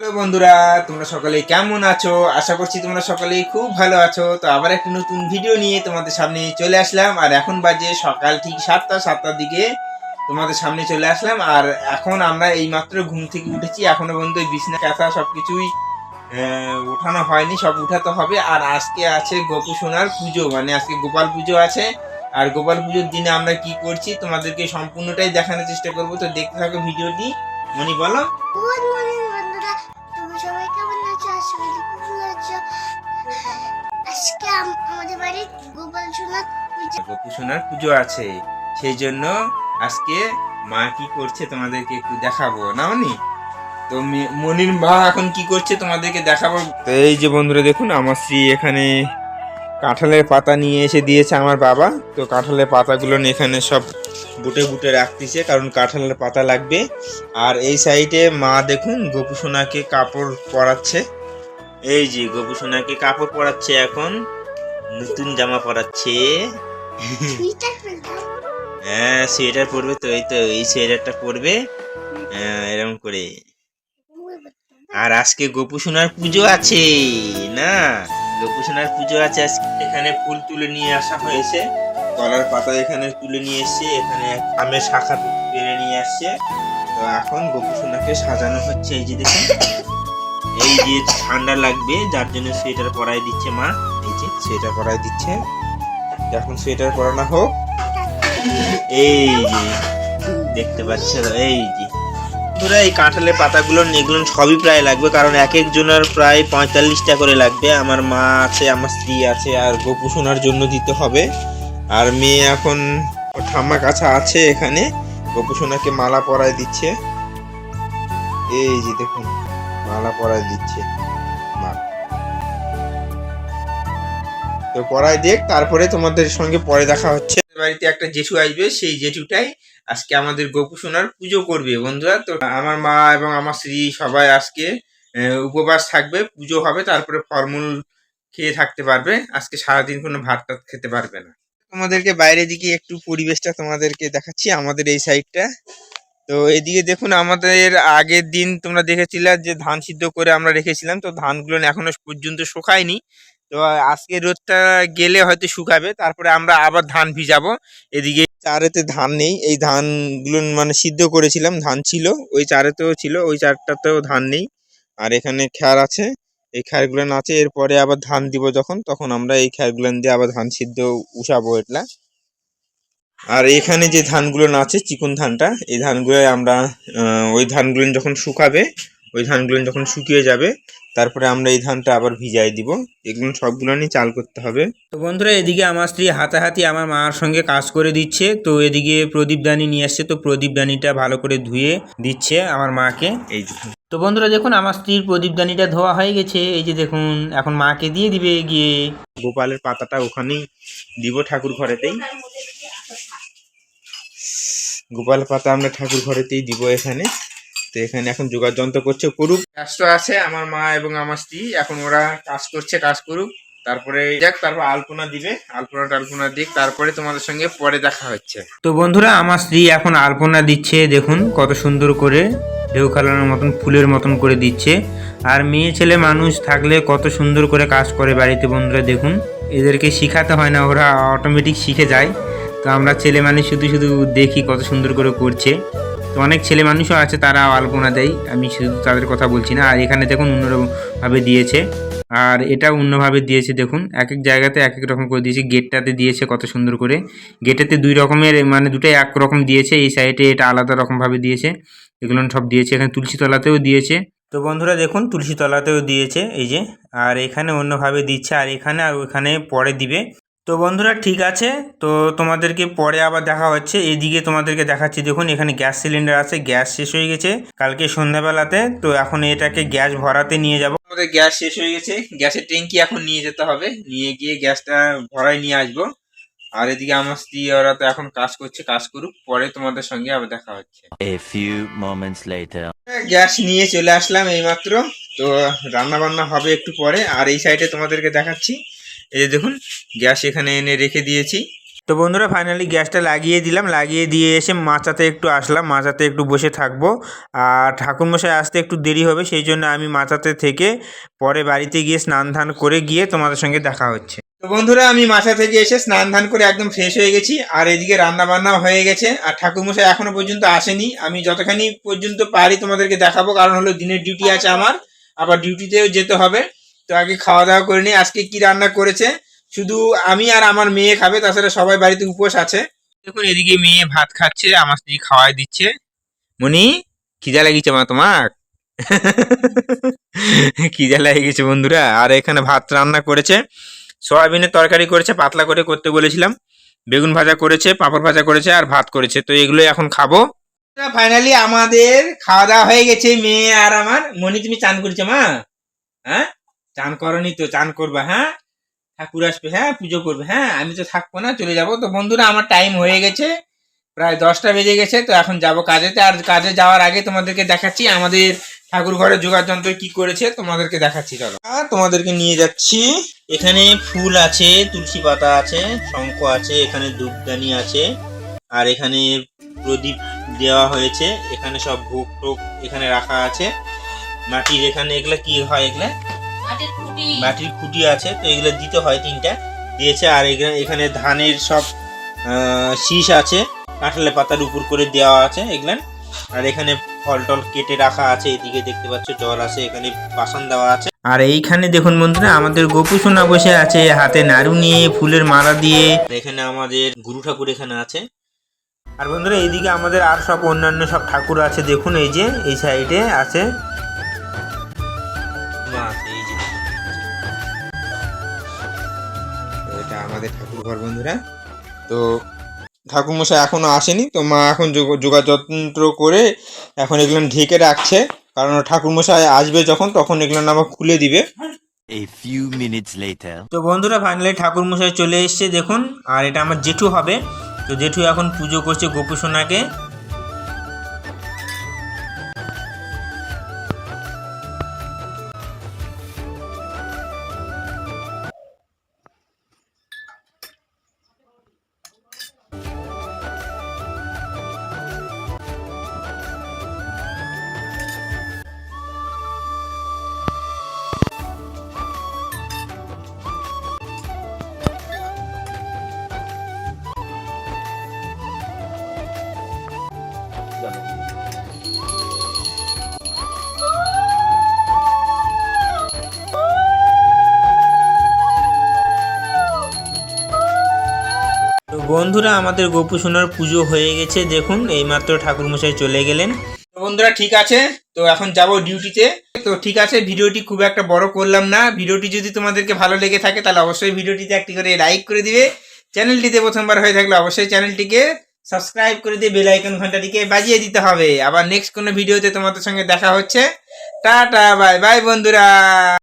Hello বন্ধুরা তোমরা সকলেই কেমন আছো? আশা করছি তোমরা সকলেই খুব ভালো আছো। তো আবার একটা নতুন ভিডিও নিয়ে তোমাদের সামনে চলে আসলাম। আর এখন বাজে সকাল ঠিক সাতটা সাতটার দিকে তোমাদের সামনে চলে আসলাম। আর এখন আমরা এই মাত্র ঘুম থেকে উঠেছি। এখনও পর্যন্ত বিছনা কাঁথা সবকিছুই আহ, উঠানো হয়নি। সব উঠাতে হবে। আর আজকে আছে গোপু সোনার পুজো। মানে আজকে গোপাল পুজো আছে। আর গোপাল পুজোর দিনে আমরা কি করছি? তোমাদেরকে সম্পূর্ণটাই দেখানোর চেষ্টা করব। তো দেখতে থাকো ভিডিওটি। মনি বলো। আজকে আমাদের বাড়ি গোপাল সোনা পূজা। গোপু সোনার পুজো আছে। সেই জন্য আজকে মা কি করছে তোমাদেরকে একটু দেখাবো। না? মনি তো মনির মা এখন কি করছে তোমাদেরকে দেখাবো? তো এই যে বন্ধুরা, দেখুন, আমার স্ত্রী এখানে কাঁঠালের পাতা নিয়ে এসে দিয়েছে আমার বাবা। তো কাঁঠালের পাতাগুলো এখানে সব বুটে বুটে রাখতেছে, কারণ কাঁঠালের পাতা লাগবে। আর এই সাইডে মা, দেখুন, গোপু সোনাকে কাপড় পরাচ্ছে। এই যে গোপু সোনাকে কাপড় পরাচ্ছে এখন নতুন জামা পরাচ্ছে। হ্যাঁ সোয়েটার পরবে তো এই তো এই সোয়েটারটা পরবে। হ্যাঁ, এরকম করে। আর আজকে গোপু সোনার পুজো আছে না? গোপু সোনার পুজো আছে আজকে এখানে ফুল তুলে নিয়ে আসা হয়েছে। কলার পাতা এখানে তুলে নিয়ে এসছে এখানে আমের শাখা পেরে নিয়ে আসছে। তো এখন গোপু সোনাকে সাজানো হচ্ছে এই যে দেখুন। এই যে ঠান্ডা লাগবে, যার জন্য সোয়েটার পরাই দিচ্ছে মা। এই যে সোয়েটার পরাই দিচ্ছে। এখন সোয়েটার পরানো হোক। এই যে, দেখতে পাচ্ছ এই যে। পুরো এই কাঁঠালের পাতাগুলো এগুলো সবই প্রায় লাগবে, কারণ এক একজনের প্রায় পঁয়তাল্লিশটা করে লাগবে। আমার মা আছে, আমার স্ত্রী আছে, আর গোপু সোনার জন্য দিতে হবে। আর মেয়ে এখন ঠাম্মা কাছা আছে এখানে। গোপু সোনাকে মালা পরায় দিচ্ছে। এই যে দেখুন। মালা পরায় দিচ্ছে। মা তো পরায় দেখ, তারপরে তোমাদের সঙ্গে পরে দেখা হচ্ছে। বাড়িতে একটা জেঠু আসবে, সেই জেঠুটাই আজকে আমাদের গোপু সোনার পুজো করবে। বন্ধুরা, তো আমার মা এবং আমার স্ত্রী সবাই আজকে উপবাস থাকবে, পুজো হবে, তারপরে ফলমূল খেয়ে থাকতে পারবে। আজকে সারাদিন কোনো ভাত টাত খেতে পারবে না। তোমাদেরকে বাইরে দিকে একটু পরিবেশটা তোমাদেরকে দেখাচ্ছি, আমাদের এই সাইডটা তো এদিকে দেখুন আমাদের আগের দিন তোমরা দেখেছিলে যে ধান সিদ্ধ করে আমরা রেখেছিলাম, তো ধানগুলো এখনও পর্যন্ত শুকায়নি। তো আজকে রোদটা গেলে হয়তো শুকাবে, তারপরে আমরা আবার ধান ভিজাবো। এদিকে চারেতে ধান নেই, এই ধানগুলো মানে সিদ্ধ করেছিলাম, ধান ছিল, ওই চারেতেও ছিল, ওই চারটাতেও ধান নেই। আর এখানে খ্যার আছে, এই খ্যারগুলো আছে এরপরে আবার ধান দিব যখন, তখন আমরা এই খ্যারগুলো দিয়ে আবার ধান সিদ্ধ উঠাবো এটা আর এখানে যে ধানগুলো আছে চিকন ধানটা এই ধানগুলো আমরা ওই ধানগুলো যখন শুকাবে ওই ধানগুলো যখন শুকিয়ে যাবে তারপরে আমরা এই ধানটা আবার ভিজাই দিব। এগুলো সবগুলো নিয়ে চাল করতে হবে। তো বন্ধুরা এদিকে আমার স্ত্রী হাতাহাতি আমার মার সঙ্গে কাজ করে দিচ্ছে। তো এদিকে প্রদীপদানি নিয়ে আসছে তো প্রদীপদানিটা ভালো করে ধুয়ে দিচ্ছে আমার মাকে। এই তো বন্ধুরা দেখুন আমার স্ত্রীর প্রদীপদানিটা ধোয়া হয়ে গেছে। এই যে দেখুন এখন মাকে দিয়ে দিবে গিয়ে। গোপালের পাতাটা ওখানেই দিব ঠাকুর ঘরেতেই। গোপাল পাতা আমরা ঠাকুর ঘরেতেই দিব এখানে। তো এখানে এখন যোগার যন্ত্র করছে করুক। ব্যস্ত আছে আমার মা এবং আমার স্ত্রী এখন ওরা কাজ করছে কাজ করুক। তারপরে যাক তারপর আলপনা দিবে। আলপনা টালপনা দিক তারপরে তোমাদের সঙ্গে পরে দেখা হচ্ছে। তো বন্ধুরা আমার স্ত্রী এখন আলপনা দিচ্ছে দেখুন কত সুন্দর করে ঢেউ খেলানোর মতন ফুলের মতন করে দিচ্ছে। আর মেয়ে ছেলে মানুষ থাকলে কত সুন্দর করে কাজ করে বাড়িতে বন্ধুরা দেখুন। এদেরকে শিখাতে হয় না ওরা অটোমেটিক শিখে যায়। তো আমরা ছেলে মানুষ শুধু শুধু দেখি কত সুন্দর করে করছে। তো অনেক ছেলে মানুষও আছে, তারা আলপনা দেয়। আমি শুধু তাদের কথা বলছি না। আর এখানে দেখুন অন্যভাবে দিয়েছে। আর এটা অন্যভাবে দিয়েছে, দেখুন। এক এক জায়গাতে এক এক রকম করে দিয়েছে। গেটটাতে দিয়েছে কত সুন্দর করে। গেটেতে দুই রকমের মানে দুটোই এক রকম দিয়েছে। এই সাইডে এটা আলাদা রকমভাবে দিয়েছে। এগুলো সব দিয়েছে। এখানে তুলসী তলাতেও দিয়েছে। তো বন্ধুরা দেখুন তুলসী তলাতেও দিয়েছে। এই যে, আর এখানে অন্যভাবে দিচ্ছে। আর এখানে আর ওখানে পরে দিবে। তো বন্ধুরা ঠিক আছে তো তোমাদেরকে পরে আবার দেখা হচ্ছে। এদিকে তোমাদেরকে দেখাচ্ছি দেখুন এখানে গ্যাস সিলিন্ডার আছে গ্যাস শেষ হয়ে গেছে। কালকে সন্ধ্যাবেলাতে তো এখন এটাকে গ্যাস ভরাতে নিয়ে যাব। আমাদের গ্যাস শেষ হয়ে গেছে গ্যাসের ট্যাঙ্কি এখন নিয়ে যেতে হবে। নিয়ে গিয়ে গ্যাসটা ভরাই নিয়ে আসব। আর এদিকে আমার স্ত্রী ওরা তো এখন কাজ করছে কাজ করুক। পরে তোমাদের সঙ্গে আবার দেখা হচ্ছে। A few moments later. Gas নিয়ে চলে আসলাম এইমাত্র। তো রান্না বান্না হবে একটু পরে। আর এই সাইডে তোমাদেরকে দেখাচ্ছি। এই যে দেখুন গ্যাস এখানে এনে রেখে দিয়েছি। তো বন্ধুরা ফাইনালি গ্যাসটা লাগিয়ে দিলাম। লাগিয়ে দিয়ে এসে মাচাতে একটু আসলাম। মাচাতে একটু বসে থাকব। আর ঠাকুরমশাই আসতে একটু দেরি হবে সেই জন্য আমি মাচাতে থেকে পরে বাড়িতে গিয়ে স্নান ধান করে গিয়ে তোমাদের সঙ্গে দেখা হচ্ছে। তো বন্ধুরা আমি মাছা থেকে এসে স্নান ধান করে একদম ফ্রেশ হয়ে গেছি। আর এদিকে রান্না বান্নাও হয়ে গেছে। আর ঠাকুরমশাই এখনও পর্যন্ত আসেনি। আমি যতখানি পর্যন্ত পারি তোমাদেরকে দেখাবো কারণ হলো দিনের ডিউটি আছে আমার। আবার ডিউটিতেও যেতে হবে। তো আগে খাওয়া দাওয়া করে নিই। আজকে কি রান্না করেছে? শুধু আমি আর আমার মেয়ে খাবে, তাছাড়া সবাই বাড়িতে উপোস আছে। দেখুন, এদিকে মেয়ে ভাত খাচ্ছে, আমার স্ত্রী খাওয়াই দিচ্ছে। মনি, খিদা লাগিছে মা তোমার? খিদা লেগে গেছে বন্ধুরা। আর এখানে ভাত রান্না করেছে। সয়াবিনের তরকারি করেছে, পাতলা করে করতে বলেছিলাম। বেগুন ভাজা করেছে, পাঁপড় ভাজা করেছে আর ভাত করেছে। তো এগুলোই এখন খাব। ফাইনালি আমাদের খাওয়া দাওয়া হয়ে গেছে, মেয়ে আর আমার। মনি, তুমি চান করেছ মা? হ্যাঁ? চান করনি তো, চান করবা হ্যাঁ? ঠাকুর আসবে হ্যাঁ পুজো করবে হ্যাঁ? আমি তো থাকব না, চলে যাব। তো বন্ধুরা, আমার টাইম হয়ে গেছে। প্রায় দশটা বেজে গেছে, তো এখন যাব কাজেতে। আর কাজে যাওয়ার আগে তোমাদেরকে দেখাচ্ছি আমাদের ঠাকুর ঘরে যোগার যন্ত্র কি করেছে, তোমাদেরকে দেখাচ্ছি, চলো। আর তোমাদেরকে নিয়ে যাচ্ছি। এখানে ফুল আছে, তুলসী পাতা আছে, শঙ্খ আছে, এখানে ধূপদানি আছে, আর এখানে প্রদীপ দেওয়া হয়েছে। এখানে সব ভোগ টোক এখানে রাখা আছে। মাটির এখানে, এগুলা কি হয় এগুলা? মাটির খুঁটি। আছে, তো এগুলো দিতে হয় তিনটা। দিয়েছে, আর এখানে এখানে ধানের সব শীষ আছে, কাঁঠালের পাতার উপর করে দেওয়া আছে এগুলো। আর এখানে ফল টল কেটে রাখা আছে, এদিকে দেখতে পাচ্ছ জল আছে, এখানে বাসন দেওয়া আছে। আর এইখানে দেখুন বন্ধুরা, আমাদের গোপু সোনা বসে আছে, হাতে নাড়ু নিয়ে, ফুলের মালা দিয়ে। এখানে আমাদের গুরু ঠাকুর এখানে আছে। আর বন্ধুরা এইদিকে আমাদের আর সব অন্যান্য সব ঠাকুর আছে, দেখুন এই যে, এই সাইডে আছে। মা আছে, এই যে। তো এটা আমাদের ঠাকুর ঘর বন্ধুরা। তো ঠাকুরমশাই এখনও আসেনি তো মা এখন যোগ- যোগাযন্ত্র করে এখন এগুলো ঢেকে রাখছে। কারণ ঠাকুরমশাই আসবে যখন তখন এগুলো আবার খুলে দিবে। A few minutes later. তো বন্ধুরা ফাইনালি ঠাকুর মশাই চলে এসেছে দেখুন। আর এটা আমার জেঠু হবে। তো জেঠু এখন পুজো করছে গোপু বন্ধুরা, আমাদের গোপু সোনার পুজো হয়ে গেছে। দেখুন, এইমাত্র ঠাকুর মশাই চলে গেলেন। বন্ধুরা, ঠিক আছে? তো এখন যাব ডিউটিতে। তো ঠিক আছে, ভিডিওটি খুব একটা বড় করলাম না। ভিডিওটি যদি তোমাদেরকে ভালো লেগে থাকে, তাহলে অবশ্যই ভিডিওটিতে একটি করে লাইক করে দিবে। চ্যানেলটিতে প্রথমবার হয়ে থাকলে অবশ্যই চ্যানেলটিকে সাবস্ক্রাইব করে দিয়ে বেল আইকন ঘন্টাটিকে বাজিয়ে দিতে হবে। আবার নেক্সট কোনো ভিডিওতে তোমাদের সঙ্গে দেখা হচ্ছে। টাটা বাই বাই বন্ধুরা।